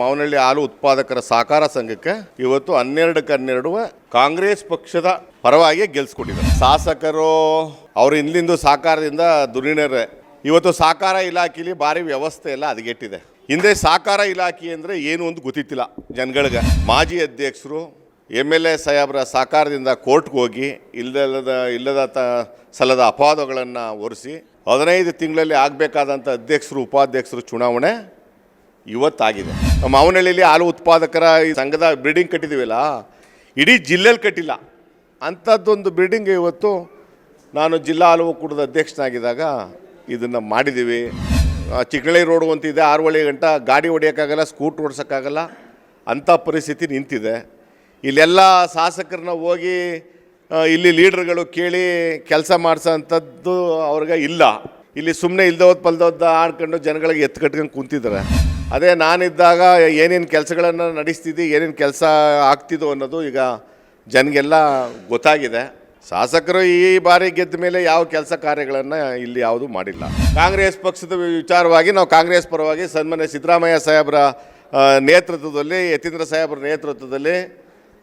ಮಾವನಹಳ್ಳಿ ಹಾಲು ಉತ್ಪಾದಕರ ಸಹಕಾರ ಸಂಘಕ್ಕೆ ಇವತ್ತು ಹನ್ನೆರಡಕ್ಕೆ ಹನ್ನೆರಡು ಕಾಂಗ್ರೆಸ್ ಪಕ್ಷದ ಪರವಾಗಿ ಗೆಲ್ಸ್ಕೊಟ್ಟಿದ್ದಾರೆ. ಶಾಸಕರು ಅವ್ರ ಹಿಂದಿಂದು ಸಹಕಾರದಿಂದ ದುರ್ನಿರ್ಣಯ ಇವತ್ತು ಸಹಕಾರ ಇಲಾಖೆಯಲ್ಲಿ ಭಾರಿ ವ್ಯವಸ್ಥೆ ಎಲ್ಲ ಅದಗೆಟ್ಟಿದೆ. ಹಿಂದೆ ಸಹಕಾರ ಇಲಾಖೆ ಅಂದರೆ ಏನು ಒಂದು ಗೊತ್ತಿತ್ತಿಲ್ಲ ಜನಗಳಿಗೆ. ಮಾಜಿ ಅಧ್ಯಕ್ಷರು, ಎಂ ಎಲ್ ಎ ಸಾಹೇಬ್ರ ಸಹಕಾರದಿಂದ ಕೋರ್ಟ್ಗೆ ಹೋಗಿ ಇಲ್ಲದ ಇಲ್ಲದ ತ, ಸಲದ ಅಪವಾದಗಳನ್ನು ಒರೆಸಿ ಹದಿನೈದು ತಿಂಗಳಲ್ಲಿ ಆಗಬೇಕಾದಂಥ ಅಧ್ಯಕ್ಷರು, ಉಪಾಧ್ಯಕ್ಷರು ಚುನಾವಣೆ ಇವತ್ತಾಗಿದೆ. ಮಾವನಹಳ್ಳಿಯಲ್ಲಿ ಹಾಲು ಉತ್ಪಾದಕರ ಈ ಸಂಘದ ಬಿಲ್ಡಿಂಗ್ ಕಟ್ಟಿದ್ದೀವಲ್ಲ ಇಡೀ ಜಿಲ್ಲೆಯಲ್ಲಿ ಕಟ್ಟಿಲ್ಲ. ಅಂಥದ್ದೊಂದು ಬಿಲ್ಡಿಂಗ್ ಇವತ್ತು ನಾನು ಜಿಲ್ಲಾ ಹಾಲು ಒಕ್ಕೂಟದ ಅಧ್ಯಕ್ಷನಾಗಿದ್ದಾಗ ಇದನ್ನು ಮಾಡಿದ್ದೀವಿ ಚಿಕ್ಕಳೆ ರೋಡು ಅಂತಿದೆ ಆರುವಳಿ ಗಂಟ ಗಾಡಿ ಹೊಡಿಯೋಕ್ಕಾಗಲ್ಲ ಸ್ಕೂಟ್ ಓಡಿಸೋಕ್ಕಾಗಲ್ಲ, ಅಂಥ ಪರಿಸ್ಥಿತಿ ನಿಂತಿದೆ. ಇಲ್ಲೆಲ್ಲ ಶಾಸಕರನ್ನ ಹೋಗಿ ಇಲ್ಲಿ ಲೀಡರ್ಗಳು ಕೇಳಿ ಕೆಲಸ ಮಾಡಿಸೋಂಥದ್ದು ಅವ್ರಿಗೆ ಇಲ್ಲ. ಇಲ್ಲಿ ಸುಮ್ಮನೆ ಇಲ್ದೋದ್ ಪಲ್ದೋದ ಆಡ್ಕೊಂಡು ಜನಗಳಿಗೆ ಎತ್ತು ಕಟ್ಕೊಂಡು ಕುಂತಿದ್ದಾರೆ. ಅದೇ ನಾನಿದ್ದಾಗ ಏನೇನು ಕೆಲಸಗಳನ್ನು ನಡೆಸ್ತಿದ್ದಿ, ಏನೇನು ಕೆಲಸ ಆಗ್ತಿದ್ದು ಅನ್ನೋದು ಈಗ ಜನಗೆಲ್ಲ ಗೊತ್ತಾಗಿದೆ. ಶಾಸಕರು ಈ ಬಾರಿ ಗೆದ್ದ ಮೇಲೆ ಯಾವ ಕೆಲಸ ಕಾರ್ಯಗಳನ್ನು ಇಲ್ಲಿ ಯಾವುದು ಮಾಡಿಲ್ಲ. ಕಾಂಗ್ರೆಸ್ ಪಕ್ಷದ ವಿಚಾರವಾಗಿ ನಾವು ಕಾಂಗ್ರೆಸ್ ಪರವಾಗಿ ಸನ್ಮಾನ್ಯ ಸಿದ್ದರಾಮಯ್ಯ ಸಾಹೇಬರ ನೇತೃತ್ವದಲ್ಲಿ, ಯತೀಂದ್ರ ಸಾಹೇಬರ ನೇತೃತ್ವದಲ್ಲಿ,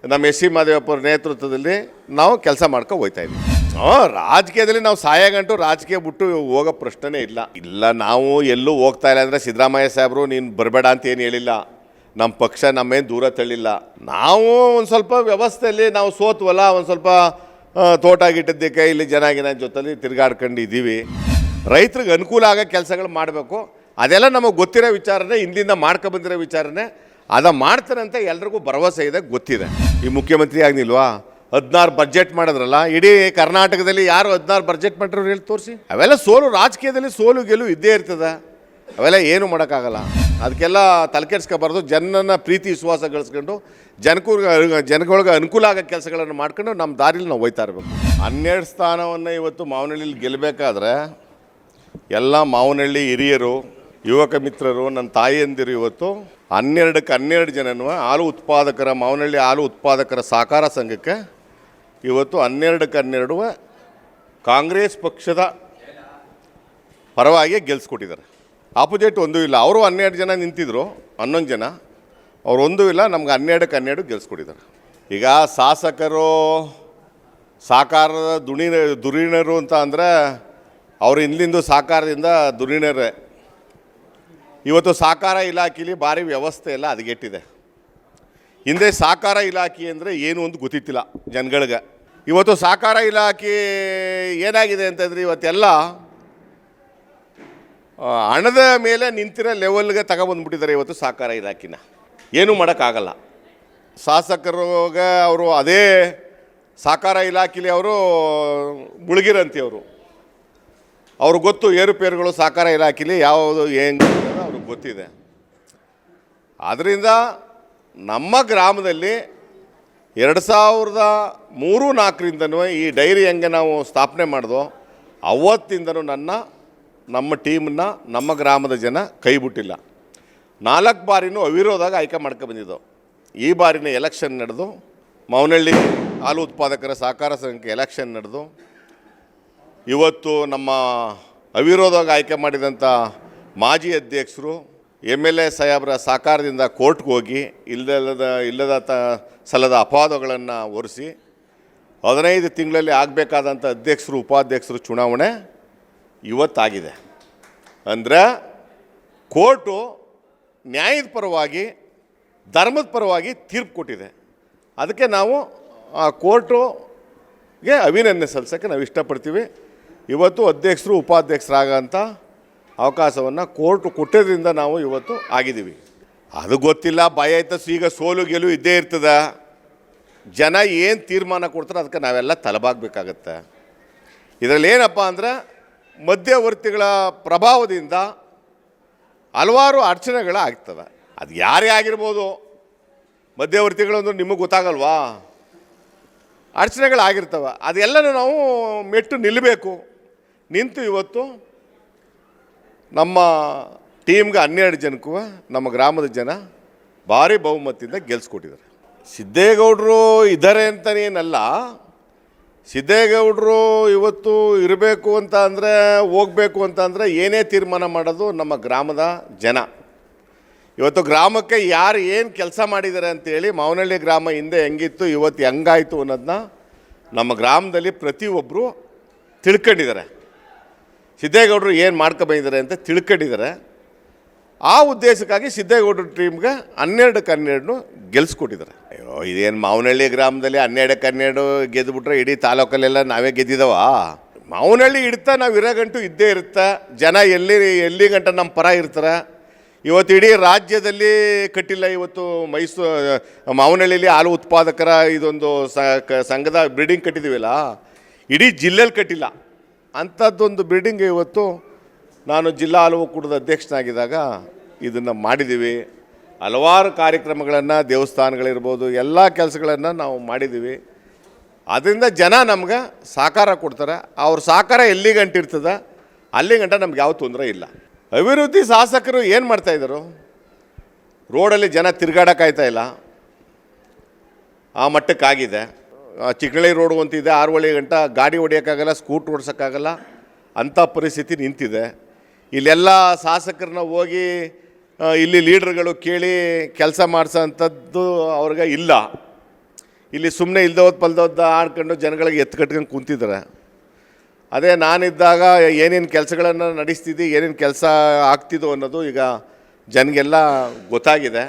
ನಮ್ಮ ಎಸ್ ಸಿ ಮಾದೇವಪ್ಪರ ನೇತೃತ್ವದಲ್ಲಿ ನಾವು ಕೆಲಸ ಮಾಡ್ಕೊ ಹೋಗ್ತಾ ಇದ್ದೀವಿ ರಾಜಕೀಯದಲ್ಲಿ ನಾವು ಸಾಯಗಂಟು ರಾಜಕೀಯ ಬಿಟ್ಟು ಹೋಗೋ ಪ್ರಶ್ನೆ ಇಲ್ಲ. ಇಲ್ಲ, ನಾವು ಎಲ್ಲೂ ಹೋಗ್ತಾ ಇಲ್ಲ ಅಂದರೆ ಸಿದ್ದರಾಮಯ್ಯ ಸಾಹೇಬರು, ನೀನು ಬರಬೇಡ ಅಂತ ಏನು ಹೇಳಿಲ್ಲ. ನಮ್ಮ ಪಕ್ಷ ನಮ್ಮೇನು ದೂರ ತಳ್ಳಿಲ್ಲ. ನಾವು ಒಂದು ಸ್ವಲ್ಪ ವ್ಯವಸ್ಥೆಯಲ್ಲಿ ನಾವು ಸೋತ್ವಲ್ಲ, ಒಂದು ಸ್ವಲ್ಪ ತೋಟ ಗಿಟ್ಟದ್ದಕ್ಕೆ ಇಲ್ಲಿ ಜನ ಗಿನ ಜೊತೆಲಿ ತಿರುಗಾಡ್ಕೊಂಡು ಇದ್ದೀವಿ ರೈತರಿಗೆ ಅನುಕೂಲ ಆಗೋ ಕೆಲಸಗಳು ಮಾಡಬೇಕು. ಅದೆಲ್ಲ ನಮಗೆ ಗೊತ್ತಿರೋ ವಿಚಾರನೇ, ಹಿಂದಿಂದ ಮಾಡ್ಕೊಬಂದಿರೋ ವಿಚಾರನೇ. ಅದ ಮಾಡ್ತಾರೆ ಅಂತ ಎಲ್ರಿಗೂ ಭರವಸೆ ಇದೆ, ಗೊತ್ತಿದೆ. ಈ ಮುಖ್ಯಮಂತ್ರಿ ಆಗ್ನಿಲ್ವಾ ಹದಿನಾರು ಬಜೆಟ್ ಮಾಡಿದ್ರಲ್ಲ, ಇಡೀ ಕರ್ನಾಟಕದಲ್ಲಿ ಯಾರು ಹದಿನಾರು ಬಜೆಟ್ ಮಾಡಿರೋರು ಹೇಳಿ ತೋರಿಸಿ. ಅವೆಲ್ಲ ಸೋಲು, ರಾಜಕೀಯದಲ್ಲಿ ಸೋಲು ಗೆಲುವು ಇದ್ದೇ ಇರ್ತದೆ. ಅವೆಲ್ಲ ಏನು ಮಾಡೋಕ್ಕಾಗಲ್ಲ. ಅದಕ್ಕೆಲ್ಲ ತಲೆಕೆಡ್ಸ್ಕೊಬಾರ್ದು. ಜನನ ಪ್ರೀತಿ ವಿಶ್ವಾಸ ಗಳಿಸ್ಕೊಂಡು ಜನಕ್ಕೂ ಜನಗಳಿಗೆ ಅನುಕೂಲ ಆಗೋ ಕೆಲಸಗಳನ್ನು ಮಾಡ್ಕೊಂಡು ನಮ್ಮ ದಾರಿಲಿ ನಾವು ಹೋಯ್ತಾ ಇರಬೇಕು. ಹನ್ನೆರಡು ಸ್ಥಾನವನ್ನು ಇವತ್ತು ಮಾವನಹಳ್ಳಿಲಿ ಗೆಲ್ಲಬೇಕಾದ್ರೆ ಎಲ್ಲ ಮಾವನಹಳ್ಳಿ ಹಿರಿಯರು, ಯುವಕ ಮಿತ್ರರು, ನನ್ನ ತಾಯಿಯಂದಿರು ಇವತ್ತು ಹನ್ನೆರಡಕ್ಕೆ ಹನ್ನೆರಡು ಜನನು ಹಾಲು ಉತ್ಪಾದಕರ, ಮಾವನಹಳ್ಳಿ ಹಾಲು ಉತ್ಪಾದಕರ ಸಹಕಾರ ಸಂಘಕ್ಕೆ ಇವತ್ತು ಹನ್ನೆರಡಕ್ಕೆ ಹನ್ನೆರಡು ಕಾಂಗ್ರೆಸ್ ಪಕ್ಷದ ಪರವಾಗಿ ಗೆಲ್ಸ್ಕೊಟ್ಟಿದ್ದಾರೆ. ಆಪೋಸಿಟ್ ಒಂದೂ ಇಲ್ಲ. ಅವರು ಹನ್ನೆರಡು ಜನ ನಿಂತಿದ್ರು, ಹನ್ನೊಂದು ಜನ. ಅವ್ರು ಒಂದೂ ಇಲ್ಲ, ನಮ್ಗೆ ಹನ್ನೆರಡಕ್ಕೆ ಹನ್ನೆರಡು ಗೆಲ್ಸ್ಕೊಟ್ಟಿದ್ದಾರೆ. ಈಗ ಶಾಸಕರು, ಸಾಕಾರದ ದುಣಿ ದುರೀಣರು ಅಂತ ಅಂದರೆ ಅವ್ರ ಇಲ್ಲಿಂದು ಸಾಕಾರದಿಂದ ದುರೀಣರೇ. ಇವತ್ತು ಸಾಕಾರ ಇಲಾಖೆಯಲ್ಲಿ ಭಾರಿ ವ್ಯವಸ್ಥೆ ಎಲ್ಲ ಹದಗೆಟ್ಟಿದೆ ಹಿಂದೆ ಸಾಕಾರ ಇಲಾಖೆ ಅಂದರೆ ಏನು ಒಂದು ಗೊತ್ತಿತ್ತಿಲ್ಲ ಜನಗಳಿಗೆ. ಇವತ್ತು ಸಾಕಾರ ಇಲಾಖೆ ಏನಾಗಿದೆ ಅಂತಂದರೆ ಇವತ್ತೆಲ್ಲ ಹಣದ ಮೇಲೆ ನಿಂತಿರೋ ಲೆವೆಲ್ಗೆ ತಗೊಬಂದ್ಬಿಟ್ಟಿದ್ದಾರೆ ಇವತ್ತು ಸಹಕಾರ ಇಲಾಖೆನ. ಏನೂ ಮಾಡೋಕ್ಕಾಗಲ್ಲ. ಶಾಸಕರಿಗೆ ಅವರು ಅದೇ ಸಹಕಾರ ಇಲಾಖೆಲಿ ಅವರು ಮುಳುಗಿರಂತೆ ಅವರು. ಅವ್ರಿಗೆ ಗೊತ್ತು ಏರುಪೇರುಗಳು ಸಹಕಾರ ಇಲಾಖೆಲಿ ಯಾವುದು ಹೆಂಗೆ ಅವ್ರಿಗೆ ಗೊತ್ತಿದೆ. ಆದ್ದರಿಂದ ನಮ್ಮ ಗ್ರಾಮದಲ್ಲಿ ಎರಡು ಸಾವಿರದ ಮೂರು ನಾಲ್ಕರಿಂದನೂ ಈ ಡೈರಿ ಹೆಂಗೆ ನಾವು ಸ್ಥಾಪನೆ ಮಾಡಿದೋ, ಅವತ್ತಿಂದನೂ ನನ್ನ, ನಮ್ಮ ಟೀಮನ್ನ ನಮ್ಮ ಗ್ರಾಮದ ಜನ ಕೈ ಬಿಟ್ಟಿಲ್ಲ. ನಾಲ್ಕು ಬಾರಿನೂ ಅವಿರೋಧಾಗ ಆಯ್ಕೆ ಮಾಡ್ಕೊ ಬಂದಿದ್ದೋ. ಈ ಬಾರಿನ ಎಲೆಕ್ಷನ್ ನಡೆದು, ಮೌನಹಳ್ಳಿ ಹಾಲು ಉತ್ಪಾದಕರ ಸಹಕಾರ ಸಂಘಕ್ಕೆ ಎಲೆಕ್ಷನ್ ನಡೆದು, ಇವತ್ತು ನಮ್ಮ ಅವಿರೋಧವಾಗಿ ಆಯ್ಕೆ ಮಾಡಿದಂಥ ಮಾಜಿ ಅಧ್ಯಕ್ಷರು ಎಂ ಎಲ್ ಎ ಸಾಹೇಬರ ಸಹಕಾರದಿಂದ ಕೋರ್ಟ್ಗೆ ಹೋಗಿ ಇಲ್ಲದ ಇಲ್ಲದ ತ, ಸಲದ ಅಪವಾದಗಳನ್ನು ಒರೆಸಿ ಹದಿನೈದು ತಿಂಗಳಲ್ಲಿ ಆಗಬೇಕಾದಂಥ ಅಧ್ಯಕ್ಷರು, ಉಪಾಧ್ಯಕ್ಷರು ಚುನಾವಣೆ ಇವತ್ತಾಗಿದೆ. ಅಂದರೆ ಕೋರ್ಟು ನ್ಯಾಯದ ಪರವಾಗಿ, ಧರ್ಮದ ಪರವಾಗಿ ತೀರ್ಪು ಕೊಟ್ಟಿದೆ. ಅದಕ್ಕೆ ನಾವು ಆ ಕೋರ್ಟುಗೆ ಅಭಿನಂದನೆ ಸಲ್ಲಿಸೋಕ್ಕೆ ನಾವು ಇಷ್ಟಪಡ್ತೀವಿ ಇವತ್ತು ಅಧ್ಯಕ್ಷರು, ಉಪಾಧ್ಯಕ್ಷರಾಗೋಂಥ ಅವಕಾಶವನ್ನು ಕೋರ್ಟ್ ಕೊಟ್ಟಿದ್ದರಿಂದ ನಾವು ಇವತ್ತು ಆಗಿದ್ದೀವಿ. ಅದು ಗೊತ್ತಿಲ್ಲ, ಭಯ ಆಯ್ತು ಈಗ ಸೋಲು ಗೆಲುವು ಇದ್ದೇ ಇರ್ತದೆ. ಜನ ಏನು ತೀರ್ಮಾನ ಕೊಡ್ತಾರೆ ಅದಕ್ಕೆ ನಾವೆಲ್ಲ ತಲೆಬಾಗಬೇಕಾಗತ್ತೆ. ಇದರಲ್ಲಿ ಏನಪ್ಪ ಅಂದರೆ ಮಧ್ಯವರ್ತಿಗಳ ಪ್ರಭಾವದಿಂದ ಹಲವಾರು ಅಡಚಣೆಗಳು ಅದು ಯಾರೇ ಆಗಿರ್ಬೋದು ಮಧ್ಯವರ್ತಿಗಳಂದ್ರೆ ನಿಮಗೆ ಗೊತ್ತಾಗಲ್ವಾ? ಅಡಚಣೆಗಳಾಗಿರ್ತವೆ. ಅದೆಲ್ಲನೂ ನಾವು ಮೆಟ್ಟು ನಿಲ್ಲಬೇಕು. ನಿಂತು ಇವತ್ತು ನಮ್ಮ ಟೀಮ್ಗೆ ಹನ್ನೆರಡು ಜನಕ್ಕೂ ನಮ್ಮ ಗ್ರಾಮದ ಜನ ಭಾರಿ ಬಹುಮತದಿಂದ ಗೆಲ್ಸ್ಕೊಟ್ಟಿದ್ದಾರೆ. ಸಿದ್ದೇಗೌಡರು ಇದ್ದಾರೆ ಅಂತನೇನಲ್ಲ, ಸಿದ್ದೇಗೌಡರು ಇವತ್ತು ಇರಬೇಕು ಅಂತ ಅಂದರೆ, ಹೋಗಬೇಕು ಅಂತ ಅಂದರೆ ಏನೇ ತೀರ್ಮಾನ ಮಾಡೋದು ನಮ್ಮ ಗ್ರಾಮದ ಜನ. ಇವತ್ತು ಗ್ರಾಮಕ್ಕೆ ಯಾರು ಏನು ಕೆಲಸ ಮಾಡಿದ್ದಾರೆ ಅಂತೇಳಿ ಮಾವನಹಳ್ಳಿ ಗ್ರಾಮ ಹಿಂದೆ ಹೆಂಗಿತ್ತು, ಇವತ್ತು ಹೆಂಗಾಯಿತು ಅನ್ನೋದನ್ನ ನಮ್ಮ ಗ್ರಾಮದಲ್ಲಿ ಪ್ರತಿಯೊಬ್ಬರು ತಿಳ್ಕೊಂಡಿದ್ದಾರೆ. ಸಿದ್ದೇಗೌಡರು ಏನು ಮಾಡ್ಕೊಬಂದಿದ್ದಾರೆ ಅಂತ ತಿಳ್ಕೊಂಡಿದ್ದಾರೆ. ಆ ಉದ್ದೇಶಕ್ಕಾಗಿ ಸಿದ್ದೇಗೌಡರ ಟೀಮ್ಗೆ ಹನ್ನೆರಡಕ್ಕೆ ಕನ್ನೆರಡು ಗೆಲ್ಸ್ಕೊಟ್ಟಿದ್ದಾರೆ. ಅಯ್ಯೋ ಇದೇನು ಮಾವನಹಳ್ಳಿ ಗ್ರಾಮದಲ್ಲಿ ಹನ್ನೆರಡು ಹನ್ನೆರಡು ಗೆದ್ದುಬಿಟ್ರೆ ಇಡೀ ತಾಲೂಕಲ್ಲೆಲ್ಲ ನಾವೇ ಗೆದ್ದಿದವ? ಮಾವನಹಳ್ಳಿ ಇಡ್ತಾ ನಾವು ಇರೋ ಗಂಟು ಇದ್ದೇ ಇರುತ್ತೆ. ಜನ ಎಲ್ಲಿ ಎಲ್ಲಿ ಗಂಟ ನಮ್ಮ ಪರ ಇರ್ತಾರೆ? ಇವತ್ತು ಇಡೀ ರಾಜ್ಯದಲ್ಲಿ ಕಟ್ಟಿಲ್ಲ ಇವತ್ತು ಮೈಸೂರು ಮಾವನಹಳ್ಳಿಯಲ್ಲಿ ಹಾಲು ಉತ್ಪಾದಕರ ಇದೊಂದು ಸಂಘದ ಬಿಲ್ಡಿಂಗ್ ಕಟ್ಟಿದ್ದೀವಲ್ಲ ಇಡೀ ಜಿಲ್ಲೆಯಲ್ಲಿ ಕಟ್ಟಿಲ್ಲ. ಅಂಥದ್ದೊಂದು ಬಿಲ್ಡಿಂಗ್ ಇವತ್ತು ನಾನು ಜಿಲ್ಲಾ ಹಲವು ಕೂಡದ ಅಧ್ಯಕ್ಷನಾಗಿದ್ದಾಗ ಇದನ್ನು ಮಾಡಿದ್ದೀವಿ. ಹಲವಾರು ಕಾರ್ಯಕ್ರಮಗಳನ್ನು, ದೇವಸ್ಥಾನಗಳಿರ್ಬೋದು, ಎಲ್ಲ ಕೆಲಸಗಳನ್ನು ನಾವು ಮಾಡಿದ್ದೀವಿ. ಅದರಿಂದ ಜನ ನಮ್ಗೆ ಸಹಕಾರ ಕೊಡ್ತಾರೆ. ಅವ್ರ ಸಹಕಾರ ಎಲ್ಲಿ ಗಂಟೆ ಇರ್ತದ, ಅಲ್ಲಿ ಗಂಟ ನಮ್ಗೆ ಯಾವ ತೊಂದರೆ ಇಲ್ಲ. ಅಭಿವೃದ್ಧಿ ಶಾಸಕರು ಏನು ಮಾಡ್ತಾಯಿದ್ರು ರೋಡಲ್ಲಿ ಜನ ತಿರುಗಾಡೋಕ್ಕಾಯ್ತಾ ಇಲ್ಲ. ಆ ಮಟ್ಟಕ್ಕಾಗಿದೆ. ಚಿಕ್ಕಳಿ ರೋಡು ಅಂತಿದೆ ಆರುವಳೆ ಗಂಟ ಗಾಡಿ ಹೊಡಿಯೋಕ್ಕಾಗಲ್ಲ ಸ್ಕೂಟ್ ಓಡಿಸೋಕ್ಕಾಗಲ್ಲ, ಅಂಥ ಪರಿಸ್ಥಿತಿ ನಿಂತಿದೆ. ಇಲ್ಲೆಲ್ಲ ಶಾಸಕರನ್ನ ಹೋಗಿ ಇಲ್ಲಿ ಲೀಡ್ರ್ಗಳು ಕೇಳಿ ಕೆಲಸ ಮಾಡಿಸೋಂಥದ್ದು ಅವ್ರಿಗೆ ಇಲ್ಲ. ಇಲ್ಲಿ ಸುಮ್ಮನೆ ಇಲ್ದೋದ್ ಪಲ್ದೋದ ಆಡ್ಕೊಂಡು ಜನಗಳಿಗೆ ಎತ್ತು ಕಟ್ಕೊಂಡು ಕುಂತಿದ್ದಾರೆ. ಅದೇ ನಾನಿದ್ದಾಗ ಏನೇನು ಕೆಲಸಗಳನ್ನು ನಡೆಸ್ತಿದ್ದಿ, ಏನೇನು ಕೆಲಸ ಆಗ್ತಿದ್ದು ಅನ್ನೋದು ಈಗ ಜನಗೆಲ್ಲ ಗೊತ್ತಾಗಿದೆ.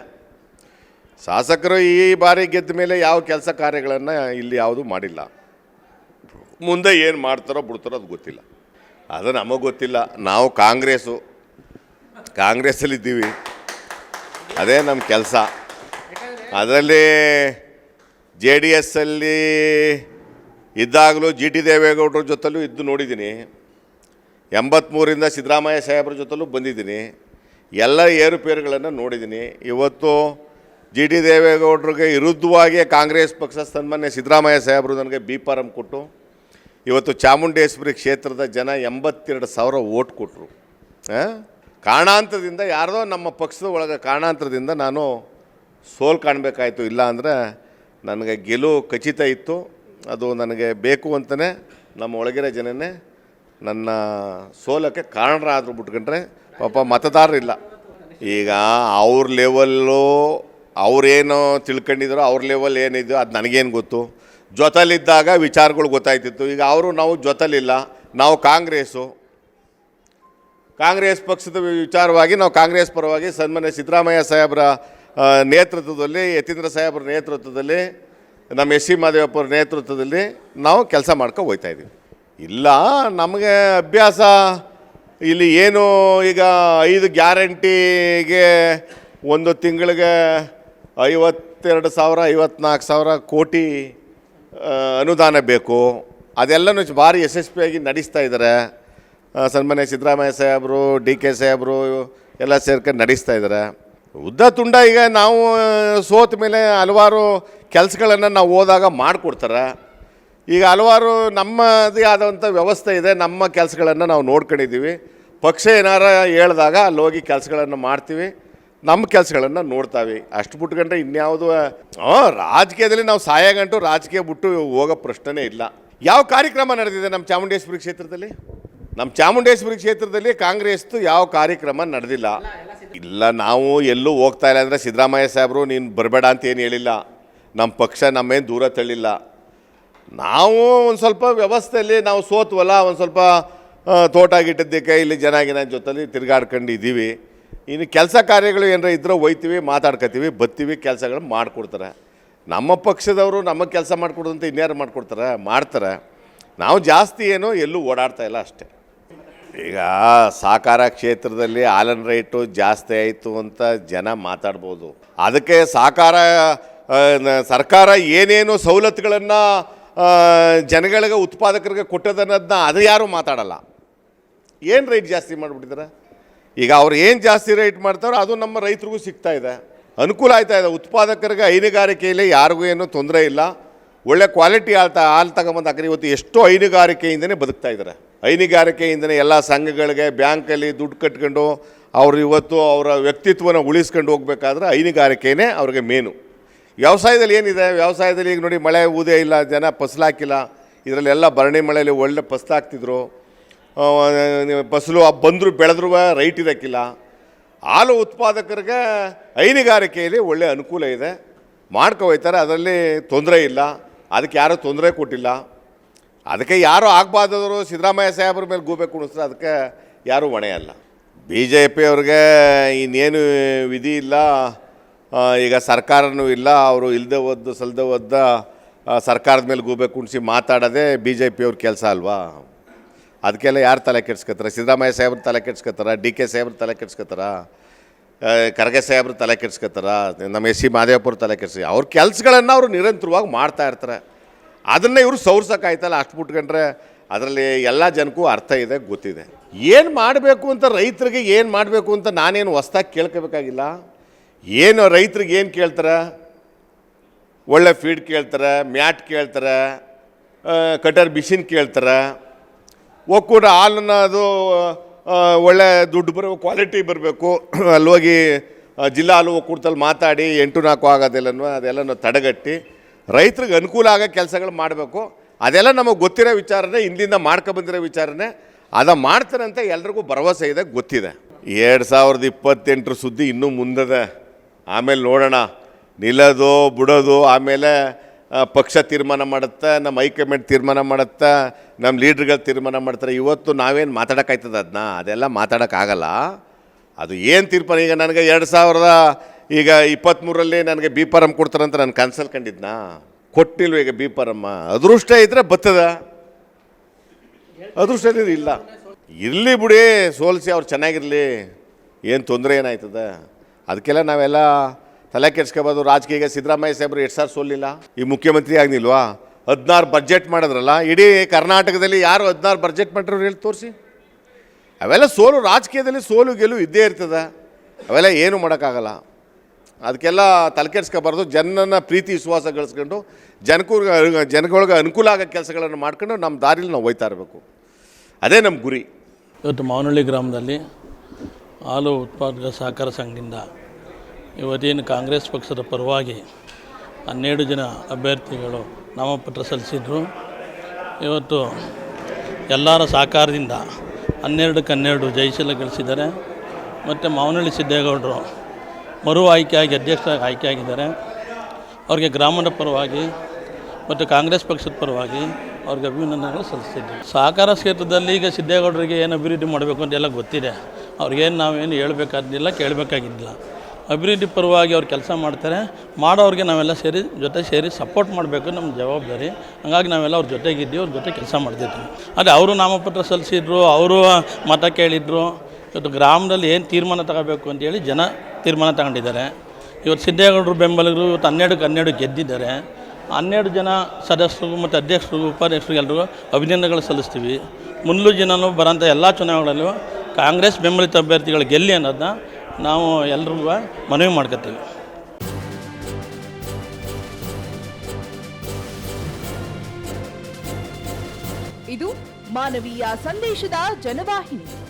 ಶಾಸಕರು ಈ ಬಾರಿ ಗೆದ್ದ ಮೇಲೆ ಯಾವ ಕೆಲಸ ಕಾರ್ಯಗಳನ್ನು ಇಲ್ಲಿ ಯಾವುದೂ ಮಾಡಿಲ್ಲ. ಮುಂದೆ ಏನು ಮಾಡ್ತಾರೋ ಬಿಡ್ತಾರೋ ಅದು ಗೊತ್ತಿಲ್ಲ. ಅದು ನಮಗೆ ಗೊತ್ತಿಲ್ಲ. ನಾವು ಕಾಂಗ್ರೆಸ್ಸು. ಕಾಂಗ್ರೆಸ್ಸಲ್ಲಿದ್ದೀವಿ ಅದೇ ನಮ್ಮ ಕೆಲಸ. ಅದರಲ್ಲಿ ಜೆ ಡಿ ಎಸ್ಸಲ್ಲಿ ಇದ್ದಾಗಲೂ ಜಿ ಟಿ ದೇವೇಗೌಡರ ಜೊತೆಲೂ ಇದ್ದು ನೋಡಿದ್ದೀನಿ. ಎಂಬತ್ತ್ಮೂರಿಂದ ಸಿದ್ದರಾಮಯ್ಯ ಸಾಹೇಬ್ರ ಜೊತೆಲೂ ಬಂದಿದ್ದೀನಿ. ಎಲ್ಲ ಏರುಪೇರುಗಳನ್ನು ನೋಡಿದ್ದೀನಿ. ಇವತ್ತು ಜಿ ಡಿ ದೇವೇಗೌಡರಿಗೆ ವಿರುದ್ಧವಾಗಿ ಕಾಂಗ್ರೆಸ್ ಪಕ್ಷ ಸನ್ಮಾನ್ಯ ಸಿದ್ದರಾಮಯ್ಯ ಸಾಹೇಬರು ನನಗೆ ಬಿ ಪಾರಂ ಕೊಟ್ಟು, ಇವತ್ತು ಚಾಮುಂಡೇಶ್ವರಿ ಕ್ಷೇತ್ರದ ಜನ ಎಂಬತ್ತೆರಡು ಸಾವಿರ ಓಟ್ ಕೊಟ್ಟರು ಕಾರಣಾಂತರದಿಂದ ಯಾರದೋ ನಮ್ಮ ಪಕ್ಷದ ಒಳಗೆ ಕಾರಣಾಂತರದಿಂದ ನಾನು ಸೋಲು ಕಾಣಬೇಕಾಯಿತು, ಇಲ್ಲ ಅಂದರೆ ನನಗೆ ಗೆಲುವು ಖಚಿತ ಇತ್ತು, ಅದು ನನಗೆ ಬೇಕು ಅಂತಲೇ ನಮ್ಮ ಒಳಗಿರೋ ಜನನೇ ನನ್ನ ಸೋಲಕ್ಕೆ ಕಾರಣರಾದ್ರು ಬಿಟ್ಕೊಂಡ್ರೆ ಪಾಪ ಮತದಾರರಿಲ್ಲ. ಈಗ ಅವ್ರ ಲೆವೆಲ್ಲು ಅವ್ರೇನು ತಿಳ್ಕೊಂಡಿದ್ರು, ಅವ್ರ ಲೆವೆಲ್ ಏನಿದೆಯೋ ಅದು ನನಗೇನು ಗೊತ್ತು. ಜೊತಲಿದ್ದಾಗ ವಿಚಾರಗಳು ಗೊತ್ತಾಯ್ತಿತ್ತು. ಈಗ ಅವರು ನಾವು ಜೊತಲಿಲ್ಲ, ನಾವು ಕಾಂಗ್ರೆಸ್ಸು. ಕಾಂಗ್ರೆಸ್ ಪಕ್ಷದ ವಿಚಾರವಾಗಿ ನಾವು ಕಾಂಗ್ರೆಸ್ ಪರವಾಗಿ ಸನ್ಮಾನ್ಯ ಸಿದ್ದರಾಮಯ್ಯ ಸಾಹೇಬರ ನೇತೃತ್ವದಲ್ಲಿ, ಯತೀಂದ್ರ ಸಾಹೇಬ್ರ ನೇತೃತ್ವದಲ್ಲಿ, ನಮ್ಮ ಎಸ್ ಸಿ ಮಾದೇವಪ್ಪರ ನೇತೃತ್ವದಲ್ಲಿ ನಾವು ಕೆಲಸ ಮಾಡ್ಕೊ ಹೋಗ್ತಾ ಇದ್ದೀವಿ. ಇಲ್ಲ, ನಮಗೆ ಅಭ್ಯಾಸ ಇಲ್ಲಿ ಏನು ಈಗ ಐದು ಗ್ಯಾರಂಟಿಗೆ ಒಂದು ತಿಂಗಳಿಗೆ ಐವತ್ತೆರಡು ಸಾವಿರ, ಐವತ್ನಾಲ್ಕು ಸಾವಿರ ಕೋಟಿ ಅನುದಾನ ಬೇಕು. ಅದೆಲ್ಲನೂ ಭಾರಿ ಯಶಸ್ವಿಯಾಗಿ ನಡೆಸ್ತಾ ಇದ್ದಾರೆ ಸನ್ಮಾನ್ಯ ಸಿದ್ದರಾಮಯ್ಯ ಸಾಹೇಬರು ಡಿ ಕೆ ಸಾಹೇಬರು ಎಲ್ಲ ಸೇರ್ಕೊಂಡು ನಡೆಸ್ತಾ ಇದ್ದಾರೆ ಉದ್ದ ತುಂಡ ಈಗ ನಾವು ಸೋತ ಮೇಲೆ ಹಲವಾರು ಕೆಲಸಗಳನ್ನು ನಾವು ಹೋದಾಗ ಮಾಡಿಕೊಡ್ತಾರೆ. ಈಗ ಹಲವಾರು ನಮ್ಮದೇ ಆದಂಥ ವ್ಯವಸ್ಥೆ ಇದೆ, ನಮ್ಮ ಕೆಲಸಗಳನ್ನು ನಾವು ನೋಡ್ಕೊಂಡಿದ್ದೀವಿ. ಪಕ್ಷ ಏನಾರ ಹೇಳಿದಾಗ ಅಲ್ಲಿ ಹೋಗಿ ಕೆಲಸಗಳನ್ನು ಮಾಡ್ತೀವಿ. ನಮ್ಮ ಕೆಲಸಗಳನ್ನು ನೋಡ್ತಾವೆ. ಅಷ್ಟು ಬಿಟ್ಕೊಂಡ್ರೆ ಇನ್ಯಾವುದು ಹಾಂ ರಾಜಕೀಯದಲ್ಲಿ ನಾವು ಸಹಾಯ ಗಂಟು ರಾಜಕೀಯ ಬಿಟ್ಟು ಹೋಗೋ ಪ್ರಶ್ನೆನೇ ಇಲ್ಲ. ಯಾವ ಕಾರ್ಯಕ್ರಮ ನಡೆದಿದೆ ನಮ್ಮ ಚಾಮುಂಡೇಶ್ವರಿ ಕ್ಷೇತ್ರದಲ್ಲಿ? ನಮ್ಮ ಚಾಮುಂಡೇಶ್ವರಿ ಕ್ಷೇತ್ರದಲ್ಲಿ ಕಾಂಗ್ರೆಸ್ದು ಯಾವ ಕಾರ್ಯಕ್ರಮ ನಡೆದಿಲ್ಲ. ಇಲ್ಲ, ನಾವು ಎಲ್ಲೂ ಹೋಗ್ತಾ ಇಲ್ಲ ಅಂದರೆ ಸಿದ್ದರಾಮಯ್ಯ ಸಾಹೇಬರು, ನೀನು ಬರಬೇಡ ಅಂತ ಏನು ಹೇಳಿಲ್ಲ. ನಮ್ಮ ಪಕ್ಷ ನಮ್ಮೇನು ದೂರ ತಳ್ಳಿಲ್ಲ. ನಾವು ಒಂದು ಸ್ವಲ್ಪ ವ್ಯವಸ್ಥೆಯಲ್ಲಿ ನಾವು ಸೋತ್ವಲ್ಲ, ಒಂದು ಸ್ವಲ್ಪ ತೋಟ ಗಿಟ್ಟದ್ದಕ್ಕೆ ಇಲ್ಲಿ ಜನ ಗಿನ ಜೊತೆಲಿ ತಿರುಗಾಡ್ಕೊಂಡು ಇದ್ದೀವಿ ಇನ್ನು ಕೆಲಸ ಕಾರ್ಯಗಳು ಏನಾರ ಇದ್ರೆ ಒಯ್ತೀವಿ ಮಾತಾಡ್ಕೊತೀವಿ ಬತ್ತೀವಿ ಕೆಲಸಗಳು ಮಾಡಿಕೊಡ್ತಾರೆ. ನಮ್ಮ ಪಕ್ಷದವರು ನಮಗೆ ಕೆಲಸ ಮಾಡಿಕೊಡೋದಂತ ಇನ್ಯಾರು ಮಾಡಿಕೊಡ್ತಾರೆ? ಮಾಡ್ತಾರೆ. ನಾವು ಜಾಸ್ತಿ ಏನು ಎಲ್ಲೂ ಓಡಾಡ್ತಾ ಇಲ್ಲ ಅಷ್ಟೇ. ಈಗ ಸಾಕಾರ ಕ್ಷೇತ್ರದಲ್ಲಿ ಆಲನ್ ರೇಟು ಜಾಸ್ತಿ ಆಯಿತು ಅಂತ ಜನ ಮಾತಾಡ್ಬೋದು. ಅದಕ್ಕೆ ಸಾಕಾರ ಸರ್ಕಾರ ಏನೇನು ಸವಲತ್ತುಗಳನ್ನು ಜನಗಳಿಗೆ, ಉತ್ಪಾದಕರಿಗೆ ಕೊಟ್ಟದನ್ನೋದನ್ನ ಅದು ಯಾರೂ ಮಾತಾಡಲ್ಲ. ಏನು ರೇಟ್ ಜಾಸ್ತಿ ಮಾಡಿಬಿಟ್ಟಿದ್ದಾರೆ? ಈಗ ಅವ್ರು ಏನು ಜಾಸ್ತಿ ರೇಟ್ ಮಾಡ್ತಾರೋ ಅದು ನಮ್ಮ ರೈತರಿಗೂ ಸಿಗ್ತಾ ಇದೆ. ಅನುಕೂಲ ಆಯ್ತಾ ಇದೆ. ಉತ್ಪಾದಕರಿಗೆ ಹೈನುಗಾರಿಕೆಯಲ್ಲಿ ಯಾರಿಗೂ ಏನೂ ತೊಂದರೆ ಇಲ್ಲ. ಒಳ್ಳೆ ಕ್ವಾಲಿಟಿ ಆಳ್ತಾ ಹಾಲು ತಗೊಂಬಂದು ಹಾಕಿದ್ರೆ ಇವತ್ತು ಎಷ್ಟೋ ಹೈನುಗಾರಿಕೆಯಿಂದನೇ ಬದುಕ್ತಾ ಇದ್ದಾರೆ ಹೈನುಗಾರಿಕೆಯಿಂದನೇ ಎಲ್ಲ ಸಂಘಗಳಿಗೆ ಬ್ಯಾಂಕಲ್ಲಿ ದುಡ್ಡು ಕಟ್ಕೊಂಡು ಅವರು ಇವತ್ತು ಅವರ ವ್ಯಕ್ತಿತ್ವನ ಉಳಿಸ್ಕೊಂಡು ಹೋಗ್ಬೇಕಾದ್ರೆ ಹೈನುಗಾರಿಕೆಯೇ ಅವ್ರಿಗೆ ಮೇನು ವ್ಯವಸಾಯದಲ್ಲಿ ಏನಿದೆ? ವ್ಯವಸಾಯದಲ್ಲಿ ಈಗ ನೋಡಿ ಮಳೆ, ಊದೇ ಇಲ್ಲ, ಜನ ಫಸಲಾಕಿಲ್ಲ ಇದರಲ್ಲೆಲ್ಲ ಭರಣಿ ಮಳೆಯಲ್ಲಿ ಒಳ್ಳೆ ಫಸ್ಲಾಗ್ತಿದ್ರು ಫಸಲು ಬಂದರು ಬೆಳೆದ್ರೂ ರೈಟ್ ಇರೋಕ್ಕಿಲ್ಲ ಹಾಲು ಉತ್ಪಾದಕರಿಗೆ ಹೈನುಗಾರಿಕೆಯಲ್ಲಿ ಒಳ್ಳೆಯ ಅನುಕೂಲ ಇದೆ. ಮಾಡ್ಕೊ ಹೋಯ್ತಾರೆ, ಅದರಲ್ಲಿ ತೊಂದರೆ ಇಲ್ಲ. ಅದಕ್ಕೆ ಯಾರೂ ತೊಂದರೆ ಕೊಟ್ಟಿಲ್ಲ. ಅದಕ್ಕೆ ಯಾರು ಆಗಬಾರ್ದವರು ಸಿದ್ದರಾಮಯ್ಯ ಸಾಹೇಬ್ರ ಮೇಲೆ ಗೂಬೆ ಕುಣಿಸ್ತಾರೆ ಅದಕ್ಕೆ ಯಾರೂ ಹೊಣೆ ಅಲ್ಲ. ಬಿ ಜೆ ಪಿಯವ್ರಿಗೆ ಇನ್ನೇನು ವಿಧಿ ಇಲ್ಲ. ಈಗ ಸರ್ಕಾರನೂ ಇಲ್ಲ. ಅವರು ಇಲ್ಲದೆ ಒದ್ದು ಸಲ್ದೆ ಒದ್ದ ಸರ್ಕಾರದ ಮೇಲೆ ಗೂಬೆ ಕುಣಿಸಿ ಮಾತಾಡೋದೇ ಬಿ ಜೆ ಪಿಯವ್ರ ಕೆಲಸ ಅಲ್ವಾ? ಅದಕ್ಕೆಲ್ಲ ಯಾರು ತಲೆ ಕೆಡ್ಸ್ಕೊತಾರೆ? ಸಿದ್ದರಾಮಯ್ಯ ಸಾಹೇಬ್ರ ತಲೆ ಕೆಡ್ಸ್ಕೊತಾರ? ಡಿ ಕೆ ಸಾಹೇಬ್ರ ತಲೆ ಕೆಡ್ಸ್ಕೊತಾರ? ಖರ್ಗೆ ಸಾಹೇಬ್ರ ತಲೆ ಕೆಡ್ಸ್ಕೊತಾರ? ನಮ್ಮ ಎಸ್ ಸಿ ಮಾದೇವಪುರ ತಲೆ ಕೆಡ್ಸಿ. ಅವ್ರ ಕೆಲಸಗಳನ್ನು ಅವರು ನಿರಂತರವಾಗಿ ಮಾಡ್ತಾ ಇರ್ತಾರೆ. ಅದನ್ನೇ ಇವರು ಸೌರ್ಸೋಕ್ಕಾಯ್ತಲ್ಲ ಅಷ್ಟು ಬಿಟ್ಕೊಂಡ್ರೆ ಅದರಲ್ಲಿ ಎಲ್ಲ ಜನಕ್ಕೂ ಅರ್ಥ ಇದೆ, ಗೊತ್ತಿದೆ. ಏನು ಮಾಡಬೇಕು ಅಂತ ರೈತರಿಗೆ ಏನು ಮಾಡಬೇಕು ಅಂತ ನಾನೇನು ಹೊಸ್ದಾಗಿ ಕೇಳ್ಕೋಬೇಕಾಗಿಲ್ಲ. ಏನು ರೈತರಿಗೆ ಏನು ಕೇಳ್ತಾರೆ? ಒಳ್ಳೆ ಫೀಡ್ ಕೇಳ್ತಾರೆ, ಮ್ಯಾಟ್ ಕೇಳ್ತಾರೆ ಕಟರ್ ಮಿಷಿನ್ ಕೇಳ್ತಾರೆ. ಒಕ್ಕೂಟ ಹಾಲನ್ನು ಅದು ಒಳ್ಳೆ ದುಡ್ಡು ಬರಬೇಕು ಕ್ವಾಲಿಟಿ ಬರಬೇಕು. ಅಲ್ಲಿ ಹೋಗಿ ಜಿಲ್ಲಾ ಹಾಲು ಒಕ್ಕೂಟದಲ್ಲಿ ಮಾತಾಡಿ, ಎಂಟು ನಾಲ್ಕು ಆಗೋದಿಲ್ಲನೋ ಅದೆಲ್ಲನೂ ತಡೆಗಟ್ಟಿ, ರೈತರಿಗೆ ಅನುಕೂಲ ಆಗೋ ಕೆಲಸಗಳು ಮಾಡಬೇಕು. ಅದೆಲ್ಲ ನಮಗೆ ಗೊತ್ತಿರೋ ವಿಚಾರನೇ, ಹಿಂದಿಂದ ಮಾಡ್ಕೊಬಂದಿರೋ ವಿಚಾರನೇ, ಅದ ಮಾಡ್ತಾರೆ ಅಂತ ಎಲ್ರಿಗೂ ಭರವಸೆ ಇದೆ, ಗೊತ್ತಿದೆ. ಎರಡು ಸಾವಿರದ ಇಪ್ಪತ್ತೆಂಟರ ಸುದ್ದಿ ಇನ್ನೂ ಮುಂದದೆ. ಆಮೇಲೆ ನೋಡೋಣ. ನಿಲ್ಲೋದು, ಬಿಡೋದು, ಆಮೇಲೆ ಪಕ್ಷ ತೀರ್ಮಾನ ಮಾಡುತ್ತೆ, ನಮ್ಮ ಹೈಕಮಾಂಡ್ ತೀರ್ಮಾನ ಮಾಡುತ್ತಾ, ನಮ್ಮ ಲೀಡ್ರ್ಗಳು ತೀರ್ಮಾನ ಮಾಡ್ತಾರೆ. ಇವತ್ತು ನಾವೇನು ಮಾತಾಡೋಕ್ಕಾಯ್ತದ ಅದನ್ನ ಅದೆಲ್ಲ ಮಾತಾಡೋಕ್ಕಾಗಲ್ಲ. ಅದು ಏನು ತೀರ್ಮಾನ? ಈಗ ನನಗೆ ಎರಡು ಸಾವಿರದ, ಈಗ ಇಪ್ಪತ್ತ್ಮೂರಲ್ಲಿ ನನಗೆ ಬಿ ಪಾರಮ್ ಕೊಡ್ತಾರಂತ ನಾನು ಕನ್ಸಲ್ ಕಂಡಿದ್ನಾ? ಕೊಟ್ಟಿಲ್ವ ಈಗ ಬಿ ಪಾರಮ್ಮ ಅದೃಷ್ಟ ಇದ್ರೆ ಬತ್ತದ? ಅದೃಷ್ಟ ಇಲ್ಲ. ಇರಲಿ ಬಿಡಿ ಸೋಲಿಸಿ, ಅವ್ರು ಚೆನ್ನಾಗಿರಲಿ. ಏನು ತೊಂದರೆ ಏನಾಯ್ತದ? ಅದಕ್ಕೆಲ್ಲ ನಾವೆಲ್ಲ ತಲೆ ಕೆಡ್ಸ್ಕೋಬಾರ್ದು ರಾಜಕೀಯ ಸಿದ್ದರಾಮಯ್ಯ ಸಾಹೇಬರು ಎಷ್ಟು ಸಾರ್ ಸೋಲಿಲ್ಲ? ಈ ಮುಖ್ಯಮಂತ್ರಿ ಆಗ್ನಿಲ್ವಾ ಹದಿನಾರು ಬಜೆಟ್ ಮಾಡಿದ್ರಲ್ಲ, ಇಡೀ ಕರ್ನಾಟಕದಲ್ಲಿ ಯಾರು ಹದಿನಾರು ಬಜೆಟ್ ಮಾಡಿರೋರು ಹೇಳಿ ತೋರಿಸಿ. ಅವೆಲ್ಲ ಸೋಲು, ರಾಜಕೀಯದಲ್ಲಿ ಸೋಲು ಗೆಲುವು ಇದ್ದೇ ಇರ್ತದೆ. ಅವೆಲ್ಲ ಏನು ಮಾಡೋಕ್ಕಾಗಲ್ಲ. ಅದಕ್ಕೆಲ್ಲ ತಲೆ ಕೆಡ್ಸ್ಕೋಬಾರ್ದು. ಜನನ ಪ್ರೀತಿ, ವಿಶ್ವಾಸ ಗಳಿಸ್ಕೊಂಡು ಜನಕ್ಕೂ ಜನಗಳಿಗೆ ಅನುಕೂಲ ಆಗೋ ಕೆಲಸಗಳನ್ನು ಮಾಡ್ಕೊಂಡು ನಮ್ಮ ದಾರಿಲಿ ನಾವು ಹೋಯ್ತಾ ಇರಬೇಕು. ಅದೇ ನಮ್ಮ ಗುರಿ. ಇವತ್ತು ಮಾವನಹಳ್ಳಿ ಗ್ರಾಮದಲ್ಲಿ ಹಾಲು ಉತ್ಪಾದಕ ಸಹಕಾರ ಸಂಘದಿಂದ ಇವತ್ತೇನು ಕಾಂಗ್ರೆಸ್ ಪಕ್ಷದ ಪರವಾಗಿ ಹನ್ನೆರಡು ಜನ ಅಭ್ಯರ್ಥಿಗಳು ನಾಮಪತ್ರ ಸಲ್ಲಿಸಿದ್ರು. ಇವತ್ತು ಎಲ್ಲರ ಸಹಕಾರದಿಂದ ಹನ್ನೆರಡಕ್ಕೆ ಹನ್ನೆರಡು ಜಯಶೀಲ ಗಳಿಸಿದ್ದಾರೆ. ಮತ್ತು ಮಾವನಹಳ್ಳಿ ಸಿದ್ದೇಗೌಡರು ಮರು ಆಯ್ಕೆಯಾಗಿ ಅಧ್ಯಕ್ಷರಾಗಿ ಆಯ್ಕೆಯಾಗಿದ್ದಾರೆ. ಅವ್ರಿಗೆ ಗ್ರಾಮದ ಪರವಾಗಿ ಮತ್ತು ಕಾಂಗ್ರೆಸ್ ಪಕ್ಷದ ಪರವಾಗಿ ಅವ್ರಿಗೆ ಅಭಿನಂದನೆಗಳು ಸಲ್ಲಿಸ್ತಿದ್ದೆ ಸಹಕಾರ ಕ್ಷೇತ್ರದಲ್ಲಿ ಈಗ ಸಿದ್ದೇಗೌಡರಿಗೆ ಏನು ಅಭಿವೃದ್ಧಿ ಮಾಡಬೇಕು ಅಂತೆಲ್ಲ ಗೊತ್ತಿದೆ. ಅವ್ರಿಗೇನು ನಾವೇನು ಹೇಳಬೇಕಾದಿಲ್ಲ ಕೇಳಬೇಕಾಗಿದ್ದಿಲ್ಲ. ಅಭಿವೃದ್ಧಿ ಪರವಾಗಿ ಅವ್ರು ಕೆಲಸ ಮಾಡ್ತಾರೆ ಮಾಡೋರಿಗೆ ನಾವೆಲ್ಲ ಸೇರಿ, ಜೊತೆ ಸೇರಿ ಸಪೋರ್ಟ್ ಮಾಡಬೇಕು ನಮ್ಮ ಜವಾಬ್ದಾರಿ. ಹಂಗಾಗಿ ನಾವೆಲ್ಲ ಅವ್ರ ಜೊತೆಗಿದ್ದೀವಿ, ಅವ್ರ ಜೊತೆ ಕೆಲಸ ಮಾಡ್ತಿದ್ವಿ ಅದೇ ಅವರು ನಾಮಪತ್ರ ಸಲ್ಲಿಸಿದ್ರು, ಅವರು ಮತ ಕೇಳಿದ್ರು. ಇವತ್ತು ಗ್ರಾಮದಲ್ಲಿ ಏನು ತೀರ್ಮಾನ ತಗೋಬೇಕು ಅಂತೇಳಿ ಜನ ತೀರ್ಮಾನ ತಗೊಂಡಿದ್ದಾರೆ. ಇವತ್ತು ಸಿದ್ದೇಗೌಡರು ಬೆಂಬಲಿಗರು ಇವತ್ತು ಹನ್ನೆರಡಕ್ಕೆ ಹನ್ನೆರಡು ಗೆದ್ದಿದ್ದಾರೆ. ಹನ್ನೆರಡು ಜನ ಸದಸ್ಯರು ಮತ್ತು ಅಧ್ಯಕ್ಷರಿಗೂ ಉಪಾಧ್ಯಕ್ಷರು ಎಲ್ರಿಗೂ ಅಭಿನಂದನೆಗಳು ಸಲ್ಲಿಸ್ತೀವಿ. ಮುಂದಲು ಜನನೂ ಬರೋಂಥ ಎಲ್ಲ ಚುನಾವಣೆಗಳಲ್ಲೂ ಕಾಂಗ್ರೆಸ್ ಬೆಂಬಲಿತ ಅಭ್ಯರ್ಥಿಗಳು ಗೆಲ್ಲಿ ಅನ್ನೋದನ್ನ ನಾವು ಎಲ್ರಿಗೂ ಮನವಿ ಮಾಡ್ಕೊತೀವಿ. ಇದು ಮಾನವೀಯ ಸಂದೇಶದ ಜನವಾಹಿನಿ.